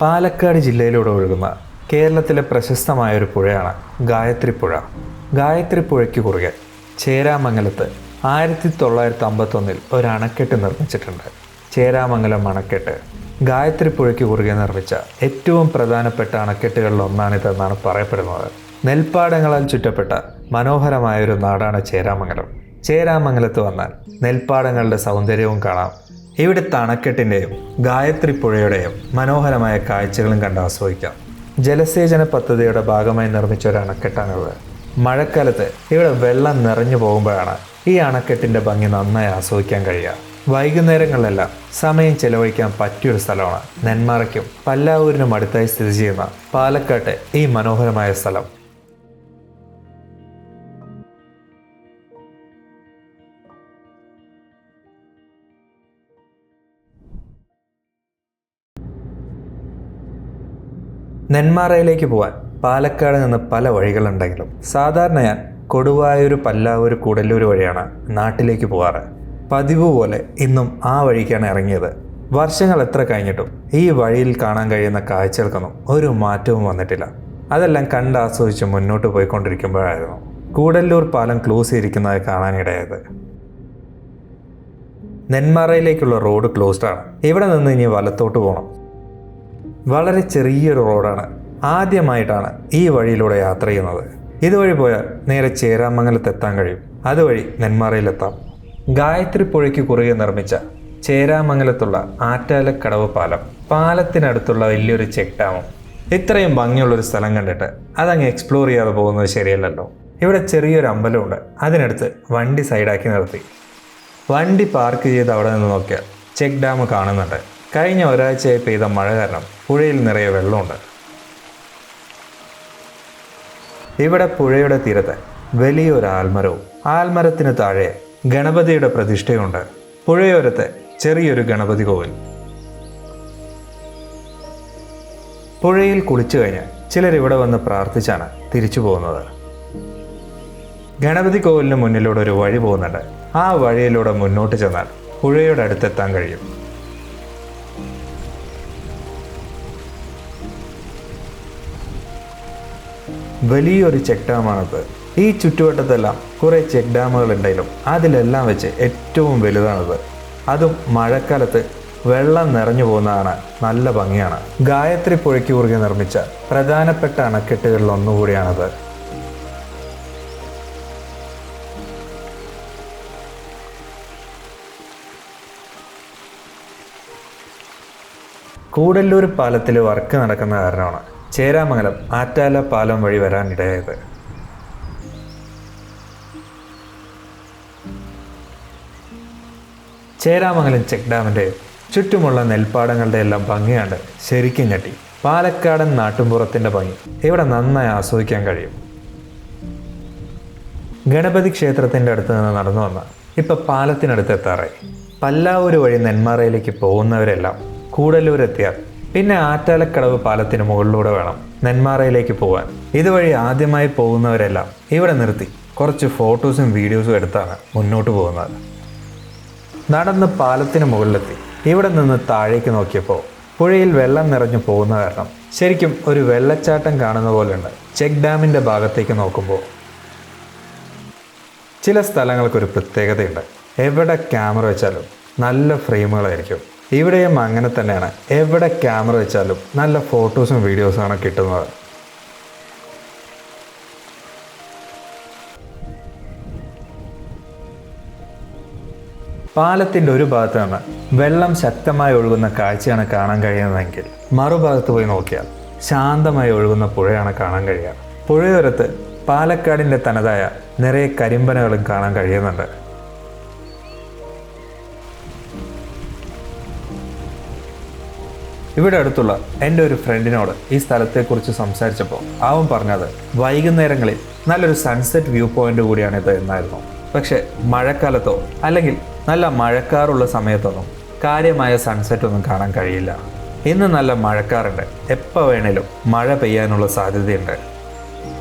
പാലക്കാട് ജില്ലയിലൂടെ ഒഴുകുന്ന കേരളത്തിലെ പ്രശസ്തമായ ഒരു പുഴയാണ് ഗായത്രി പുഴ. ഗായത്രി പുഴയ്ക്ക് കുറുകെ ചേരാമംഗലത്ത് ആയിരത്തി തൊള്ളായിരത്തി അമ്പത്തൊന്നിൽ ഒരു അണക്കെട്ട് നിർമ്മിച്ചിട്ടുണ്ട്. ചേരാമംഗലം അണക്കെട്ട് ഗായത്രി പുഴയ്ക്ക് കുറുകെ നിർമ്മിച്ച ഏറ്റവും പ്രധാനപ്പെട്ട അണക്കെട്ടുകളിൽ ഒന്നാണിതെന്നാണ് പറയപ്പെടുന്നത്. നെൽപ്പാടങ്ങളാൽ ചുറ്റപ്പെട്ട മനോഹരമായ ഒരു നാടാണ് ചേരാമംഗലം. ചേരാമംഗലത്ത് വന്നാൽ നെൽപ്പാടങ്ങളുടെ സൗന്ദര്യവും കാണാം. ഇവിടുത്തെ തണക്കെട്ടിന്റെയും ഗായത്രി പുഴയുടെയും മനോഹരമായ കാഴ്ചകളും കണ്ട് ആസ്വദിക്കാം. ജലസേചന പദ്ധതിയുടെ ഭാഗമായി നിർമ്മിച്ച ഒരു അണക്കെട്ടാണിത് മഴക്കാലത്ത് ഇവിടെ വെള്ളം നിറഞ്ഞു പോകുമ്പോഴാണ് ഈ അണക്കെട്ടിന്റെ ഭംഗി നന്നായി ആസ്വദിക്കാൻ കഴിയുക. വൈകുന്നേരങ്ങളിലെല്ലാം സമയം ചെലവഴിക്കാൻ പറ്റിയൊരു സ്ഥലമാണ് നെന്മാറയ്ക്കും പല്ലാവൂരിനും അടുത്തായി സ്ഥിതി ചെയ്യുന്ന പാലക്കാട്ടെ ഈ മനോഹരമായ സ്ഥലം. നെന്മാറയിലേക്ക് പോകാൻ പാലക്കാട് നിന്ന് പല വഴികളുണ്ടെങ്കിലും സാധാരണ ഞാൻ കൊടുവായൂർ പല്ലാവൂർ കൂടല്ലൂർ വഴിയാണ് നാട്ടിലേക്ക് പോകാറ് പതിവ് പോലെ ഇന്നും ആ വഴിക്കാണ് ഇറങ്ങിയത്. വർഷങ്ങൾ എത്ര കഴിഞ്ഞിട്ടും ഈ വഴിയിൽ കാണാൻ കഴിയുന്ന കാഴ്ചകൾക്കൊന്നും ഒരു മാറ്റവും വന്നിട്ടില്ല. അതെല്ലാം കണ്ട് ആസ്വദിച്ച് മുന്നോട്ട് പോയിക്കൊണ്ടിരിക്കുമ്പോഴായിരുന്നു കൂടല്ലൂർ പാലം ക്ലോസ് ചെയ്തിരിക്കുന്നത് കാണാനിടയായത്. നെന്മാറയിലേക്കുള്ള റോഡ് ക്ലോസ്ഡ് ആണ്. ഇവിടെ നിന്ന് ഇനി വലത്തോട്ട് പോകണം. വളരെ ചെറിയൊരു റോഡാണ്. ആദ്യമായിട്ടാണ് ഈ വഴിയിലൂടെ യാത്ര ചെയ്യുന്നത്. ഇതുവഴി പോയാൽ നേരെ ചേരാമംഗലത്ത് എത്താൻ കഴിയും. അതുവഴി നെന്മാറയിലെത്താം. ഗായത്രി പുഴയ്ക്ക് കുറുകെ നിർമ്മിച്ച ചേരാമംഗലത്തുള്ള ആറ്റാലക്കടവ് പാലം പാലത്തിനടുത്തുള്ള വലിയൊരു ചെക്ക് ഡാമും ഇത്രയും ഭംഗിയുള്ളൊരു സ്ഥലം കണ്ടിട്ട് അതങ്ങ് എക്സ്പ്ലോർ ചെയ്യാതെ പോകുന്നത് ശരിയല്ലല്ലോ. ഇവിടെ ചെറിയൊരു അമ്പലമുണ്ട്. അതിനടുത്ത് വണ്ടി സൈഡാക്കി നിർത്തി. വണ്ടി പാർക്ക് ചെയ്ത് അവിടെ നിന്ന് നോക്കിയാൽ ചെക്ക് ഡാം കാണുന്നുണ്ട്. കഴിഞ്ഞ ഒരാഴ്ചയായി പെയ്ത മഴ കാരണം പുഴയിൽ നിറയെ വെള്ളമുണ്ട്. ഇവിടെ പുഴയുടെ തീരത്ത് വലിയൊരു ആൽമരവും ആൽമരത്തിന് താഴെ ഗണപതിയുടെ പ്രതിഷ്ഠയുണ്ട്. പുഴയോരത്തെ ചെറിയൊരു ഗണപതി കോവിൽ. പുഴയിൽ കുളിച്ചു കഴിഞ്ഞ് ചിലർ ഇവിടെ വന്ന് പ്രാർത്ഥിച്ചാണ് തിരിച്ചു പോകുന്നത്. ഗണപതി കോവിലിന് മുന്നിലൂടെ ഒരു വഴി പോകുന്നുണ്ട്. ആ വഴിയിലൂടെ മുന്നോട്ട് ചെന്നാൽ പുഴയുടെ അടുത്തെത്താൻ കഴിയും. വലിയൊരു ചെക്ക് ഡാമാണത്. ഈ ചുറ്റുവട്ടത്തെല്ലാം കുറേ ചെക്ക് ഡാമുകൾ ഉണ്ടെങ്കിലും അതിലെല്ലാം വെച്ച് ഏറ്റവും വലുതാണത്. അതും മഴക്കാലത്ത് വെള്ളം നിറഞ്ഞു പോകുന്നതാണ് നല്ല ഭംഗിയാണ്. ഗായത്രി പുഴയ്ക്ക് കുറുകെ നിർമ്മിച്ച പ്രധാനപ്പെട്ട അണക്കെട്ടുകളിൽ ഒന്നുകൂടിയാണത് കൂടല്ലൂർ പാലത്തിൽ വർക്ക് നടക്കുന്ന കാരണമാണ്. ചേരാമംഗലം ആറ്റാല പാലം വഴി വരാനിടയായത്. ചേരാമംഗലം ചെക്ക് ഡാമിന്റെയും ചുറ്റുമുള്ള നെൽപ്പാടങ്ങളുടെ എല്ലാം ഭംഗിയാണ്ട് ശരിക്കും ഞെട്ടി. പാലക്കാടൻ നാട്ടുംപുറത്തിന്റെ ഭംഗി. ഇവിടെ നന്നായി ആസ്വദിക്കാൻ കഴിയും? ഗണപതി ക്ഷേത്രത്തിന്റെ അടുത്ത് നിന്ന് നടന്നു വന്ന ഇപ്പം പാലത്തിനടുത്ത് എത്താറായി പല്ലാവൂർ വഴി നെന്മാറയിലേക്ക് പോകുന്നവരെല്ലാം കൂടല്ലൂരെത്തിയാൽ പിന്നെ ആറ്റാലക്കടവ് പാലത്തിന് മുകളിലൂടെ വേണം നെന്മാറയിലേക്ക് പോകാൻ ഇതുവഴി ആദ്യമായി പോകുന്നവരെല്ലാം ഇവിടെ നിർത്തി. കുറച്ച് ഫോട്ടോസും വീഡിയോസും എടുത്താണ് മുന്നോട്ട് പോകുന്നത്. നടന്ന് പാലത്തിന് മുകളിലെത്തി. ഇവിടെ നിന്ന് താഴേക്ക് നോക്കിയപ്പോൾ പുഴയിൽ വെള്ളം നിറഞ്ഞു പോകുന്ന കാരണം ശരിക്കും ഒരു വെള്ളച്ചാട്ടം കാണുന്ന പോലെയുണ്ട്. ചെക്ക് ഡാമിന്റെ ഭാഗത്തേക്ക് നോക്കുമ്പോൾ ചില സ്ഥലങ്ങൾക്കൊരു പ്രത്യേകതയുണ്ട്. എവിടെ ക്യാമറ വെച്ചാലും നല്ല ഫ്രെയിമുകളായിരിക്കും. ഇവിടെയും അങ്ങനെ തന്നെയാണ്. എവിടെ ക്യാമറ വെച്ചാലും നല്ല ഫോട്ടോസും വീഡിയോസുമാണ് കിട്ടുന്നത്. പാലത്തിന്റെ ഒരു ഭാഗത്ത് നിന്ന് വെള്ളം ശക്തമായി ഒഴുകുന്ന കാഴ്ചയാണ് കാണാൻ കഴിയുന്നതെങ്കിൽ മറുഭാഗത്ത് പോയി നോക്കിയാൽ ശാന്തമായി ഒഴുകുന്ന പുഴയാണ് കാണാൻ കഴിയുക. പുഴയോരത്ത് പാലക്കാടിന്റെ തനതായ നിറയെ കരിമ്പനകളും കാണാൻ കഴിയുന്നുണ്ട്. ഇവിടെ അടുത്തുള്ള എന്റെ ഒരു ഫ്രണ്ടിനോട് ഈ സ്ഥലത്തെക്കുറിച്ച് സംസാരിച്ചപ്പോൾ അവൻ പറഞ്ഞത് വൈകുന്നേരങ്ങളിൽ നല്ലൊരു സൺസെറ്റ് വ്യൂ പോയിന്റ് കൂടിയാണിത് എന്നായിരുന്നു. പക്ഷേ മഴക്കാലത്തോ അല്ലെങ്കിൽ നല്ല മഴക്കാറുള്ള സമയത്തൊന്നും കാര്യമായ സൺസെറ്റ് ഒന്നും കാണാൻ കഴിയില്ല. ഇന്ന് നല്ല മഴക്കാറുണ്ട്. എപ്പോൾ വേണേലും മഴ പെയ്യാനുള്ള സാധ്യതയുണ്ട്.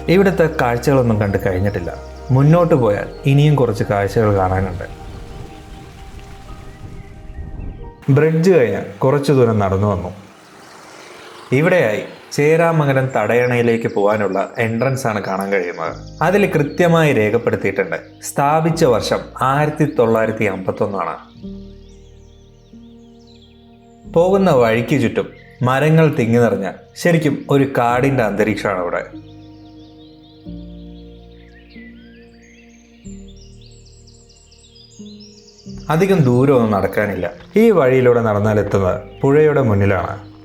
ഇവിടുത്തെ കാഴ്ചകളൊന്നും കണ്ടു കഴിഞ്ഞിട്ടില്ല. മുന്നോട്ട് പോയാൽ ഇനിയും കുറച്ച് കാഴ്ചകൾ കാണാനുണ്ട്. ബ്രിഡ്ജ് കഴിഞ്ഞ് കുറച്ച് ദൂരം നടന്നു വന്നു. ഇവിടെയായി ചേരാമംഗലം തടയണയിലേക്ക് പോകാനുള്ള എൻട്രൻസ് ആണ് കാണാൻ കഴിയുന്നത്. അതിൽ കൃത്യമായി രേഖപ്പെടുത്തിയിട്ടുണ്ട്. സ്ഥാപിച്ച വർഷം ആയിരത്തി തൊള്ളായിരത്തി അമ്പത്തൊന്നാണ് പോകുന്ന വഴിക്ക് ചുറ്റും മരങ്ങൾ തിങ്ങി നിറഞ്ഞ ശരിക്കും ഒരു കാടിന്റെ അന്തരീക്ഷമാണ് അവിടെ അധികം ദൂരമൊന്നും നടക്കാനില്ല. ഈ വഴിയിലൂടെ നടന്നാൽ എത്തുന്നത് പുഴയുടെ മുന്നിലാണ്.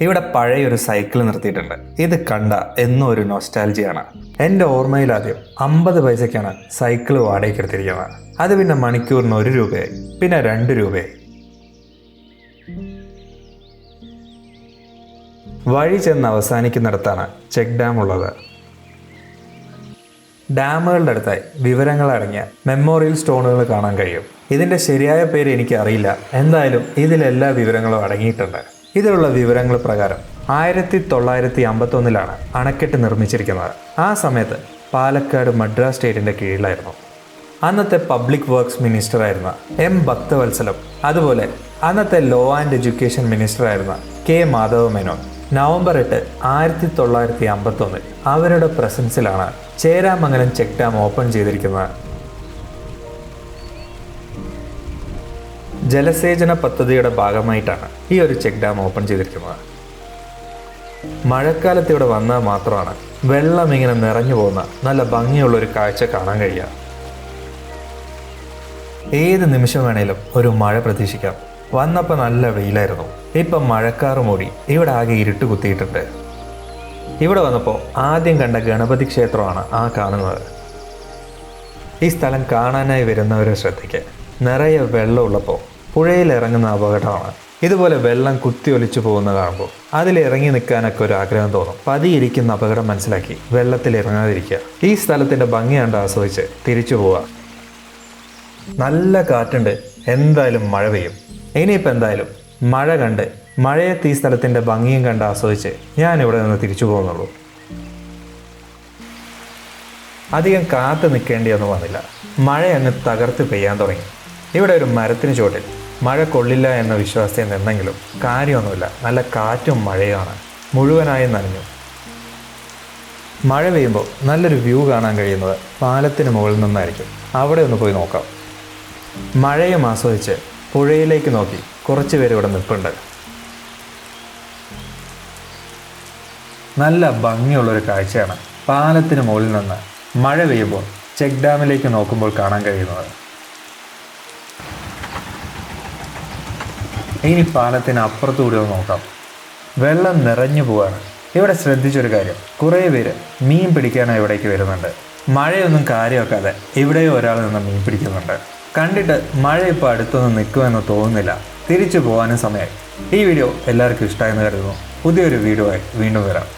ഇവിടെ പഴയൊരു സൈക്കിൾ നിർത്തിയിട്ടുണ്ട്. ഇത് കണ്ട എന്നും ഒരു നൊസ്റ്റാലജിയാണ് എന്റെ ഓർമ്മയിൽ ആദ്യം അമ്പത് പൈസയ്ക്കാണ് സൈക്കിൾ വാടകയ്ക്ക് എടുത്തിരിക്കുന്നത്. അത് പിന്നെ മണിക്കൂറിന് ഒരു രൂപയായി. പിന്നെ രണ്ട് രൂപയായി. വഴി ചെന്ന് അവസാനിക്കുന്നിടത്താണ് ചെക്ക് ഡാം ഉള്ളത്. ഡാമുകളുടെ അടുത്തായി വിവരങ്ങൾ അടങ്ങിയ മെമ്മോറിയൽ സ്റ്റോണുകൾ കാണാൻ കഴിയും. ഇതിന്റെ ശരിയായ പേര് എനിക്ക് അറിയില്ല എന്തായാലും ഇതിലെല്ലാ വിവരങ്ങളും അടങ്ങിയിട്ടുണ്ട്. ഇതിലുള്ള വിവരങ്ങൾ പ്രകാരം ആയിരത്തി തൊള്ളായിരത്തി അമ്പത്തൊന്നിലാണ് അണക്കെട്ട് നിർമ്മിച്ചിരിക്കുന്നത്. ആ സമയത്ത് പാലക്കാട് മദ്രാസ് സ്റ്റേറ്റിന്റെ കീഴിലായിരുന്നു. അന്നത്തെ പബ്ലിക് വർക്ക്സ് മിനിസ്റ്റർ ആയിരുന്ന എം ഭക്തവത്സലം അതുപോലെ അന്നത്തെ ലോ ആൻഡ് എഡ്യൂക്കേഷൻ മിനിസ്റ്റർ ആയിരുന്ന കെ മാധവ മേനോൻ നവംബർ എട്ട് ആയിരത്തി തൊള്ളായിരത്തി അമ്പത്തൊന്നിൽ അവരുടെ പ്രസൻസിലാണ് ചേരാമംഗലം ചെക്ക് ഡാം ഓപ്പൺ ചെയ്തിരിക്കുന്നത്. ജലസേചന പദ്ധതിയുടെ ഭാഗമായിട്ടാണ് ഈ ഒരു ചെക്ക് ഡാം ഓപ്പൺ ചെയ്തിരിക്കുന്നത്. മഴക്കാലത്ത് ഇവിടെ വന്നാൽ മാത്രമാണ് വെള്ളം ഇങ്ങനെ നിറഞ്ഞു പോകുന്ന നല്ല ഭംഗിയുള്ള ഒരു കാഴ്ച കാണാൻ കഴിയുക. ഏത് നിമിഷം വേണേലും ഒരു മഴ പ്രതീക്ഷിക്കാം. വന്നപ്പോൾ നല്ല വെയിലായിരുന്നു. ഇപ്പം മഴക്കാറ് മൂടി ഇവിടെ ആകെ ഇരുട്ട് കുത്തിയിട്ടുണ്ട്. ഇവിടെ വന്നപ്പോൾ ആദ്യം കണ്ട ഗണപതി ക്ഷേത്രമാണ് ആ കാണുന്നത്. ഈ സ്ഥലം കാണാനായി വരുന്നവരെ ശ്രദ്ധിക്കുക നിറയെ വെള്ളമുള്ളപ്പോൾ പുഴയിൽ ഇറങ്ങുന്ന അപകടമാണ്. ഇതുപോലെ വെള്ളം കുത്തിയൊലിച്ചു പോകുന്ന കാണുമ്പോൾ അതിൽ ഇറങ്ങി നിൽക്കാനൊക്കെ ഒരു ആഗ്രഹം തോന്നും. പതിയിരിക്കുന്ന അപകടം മനസ്സിലാക്കി വെള്ളത്തിൽ ഇറങ്ങാതിരിക്കുക ഈ സ്ഥലത്തിന്റെ ഭംഗി കണ്ട് ആസ്വദിച്ച് തിരിച്ചു പോവുക. നല്ല കാറ്റുണ്ട്. എന്തായാലും മഴ പെയ്യും. ഇനിയിപ്പോൾ എന്തായാലും മഴ കണ്ട് മഴയത്ത് ഈ സ്ഥലത്തിന്റെ ഭംഗിയും കണ്ട് ആസ്വദിച്ച് ഞാൻ ഇവിടെ നിന്ന് തിരിച്ചു പോകുന്നുള്ളൂ. അധികം കാത്തു നിൽക്കേണ്ടിയൊന്നും വന്നില്ല. മഴ അങ്ങ് തകർത്ത് പെയ്യാൻ തുടങ്ങി. ഇവിടെ ഒരു മരത്തിന് ചുവട്ടിൽ മഴ കൊള്ളില്ല എന്ന വിശ്വാസത്തിൽ നിന്നെങ്കിലും കാര്യമൊന്നുമില്ല. നല്ല കാറ്റും മഴയുമാണ്. മുഴുവനായും നനഞ്ഞു. മഴ പെയ്യുമ്പോൾ നല്ലൊരു വ്യൂ കാണാൻ കഴിയുന്നത് പാലത്തിന് മുകളിൽ നിന്നായിരിക്കും. അവിടെ ഒന്ന് പോയി നോക്കാം. മഴയും ആസ്വദിച്ച് പുഴയിലേക്ക് നോക്കി കുറച്ച് പേര് ഇവിടെ നിൽപ്പുണ്ട്. നല്ല ഭംഗിയുള്ളൊരു കാഴ്ചയാണ് പാലത്തിന് മുകളിൽ നിന്ന് മഴ പെയ്യുമ്പോൾ ചെക്ക് ഡാമിലേക്ക് നോക്കുമ്പോൾ കാണാൻ കഴിയുന്നത്. ഇനി പാലത്തിന് അപ്പുറത്തുകൂടി ഒന്ന് നോക്കാം. വെള്ളം നിറഞ്ഞു പോവാണ്. ഇവിടെ ശ്രദ്ധിച്ചൊരു കാര്യം. കുറേ പേര് മീൻ പിടിക്കാനാണ് ഇവിടേക്ക് വരുന്നുണ്ട്. മഴയൊന്നും കാര്യമാക്കാതെ ഇവിടെയും ഒരാൾ നിന്ന് മീൻ പിടിക്കുന്നുണ്ട്. കണ്ടിട്ട് മഴ ഇപ്പോൾ അടുത്തൊന്നും നിൽക്കുമെന്ന് തോന്നുന്നില്ല. തിരിച്ചു പോകാനും സമയമായി ഈ വീഡിയോ എല്ലാവർക്കും ഇഷ്ടമായെന്ന് കരുതുന്നു. പുതിയൊരു വീഡിയോ ആയി വീണ്ടും വരാം.